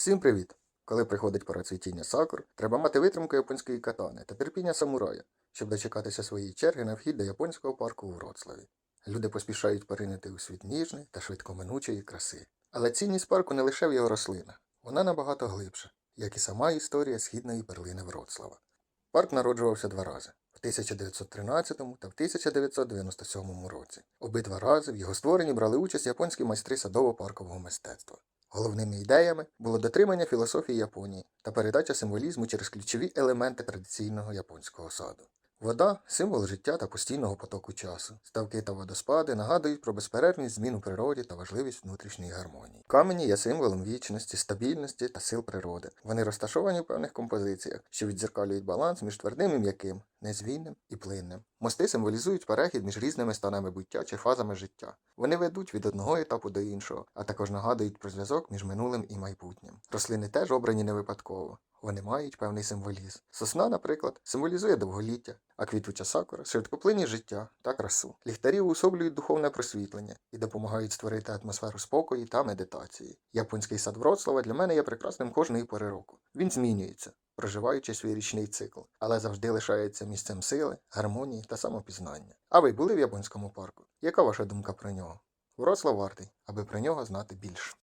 Всім привіт! Коли приходить пора цвітіння сакур, треба мати витримку японської катани та терпіння самурая, щоб дочекатися своєї черги на вхід до японського парку у Вроцлаві. Люди поспішають поринути у світ ніжної та швидкоминучої краси. Але цінність парку не лише в його рослинах, вона набагато глибша, як і сама історія східної перлини Вроцлава. Парк народжувався два рази в 1913 та в 1997 році. Обидва рази в його створенні брали участь японські майстри садово-паркового мистецтва. Головними ідеями було дотримання філософії Японії та передача символізму через ключові елементи традиційного японського саду. Вода символ життя та постійного потоку часу. Ставки та водоспади нагадують про безперервність змін у природі та важливість внутрішньої гармонії. Камені є символом вічності, стабільності та сил природи. Вони розташовані в певних композиціях, що відзеркалюють баланс між твердим і м'яким, незвільним і плинним. Мости символізують перехід між різними станами буття чи фазами життя. Вони ведуть від одного етапу до іншого, а також нагадують про зв'язок між минулим і майбутнім. Рослини теж обрані не випадково. Вони мають певний символізм. Сосна, наприклад, символізує довголіття, а квітуча сакура швидкоплинні життя та красу. Ліхтарі уособлюють духовне просвітлення і допомагають створити атмосферу спокою та медитації. Японський сад Вроцлава для мене є прекрасним кожної пори року. Він змінюється, проживаючи свій річний цикл, але завжди лишається місцем сили, гармонії та самопізнання. А ви були в японському парку? Яка ваша думка про нього? Вросло вартий, аби про нього знати більше.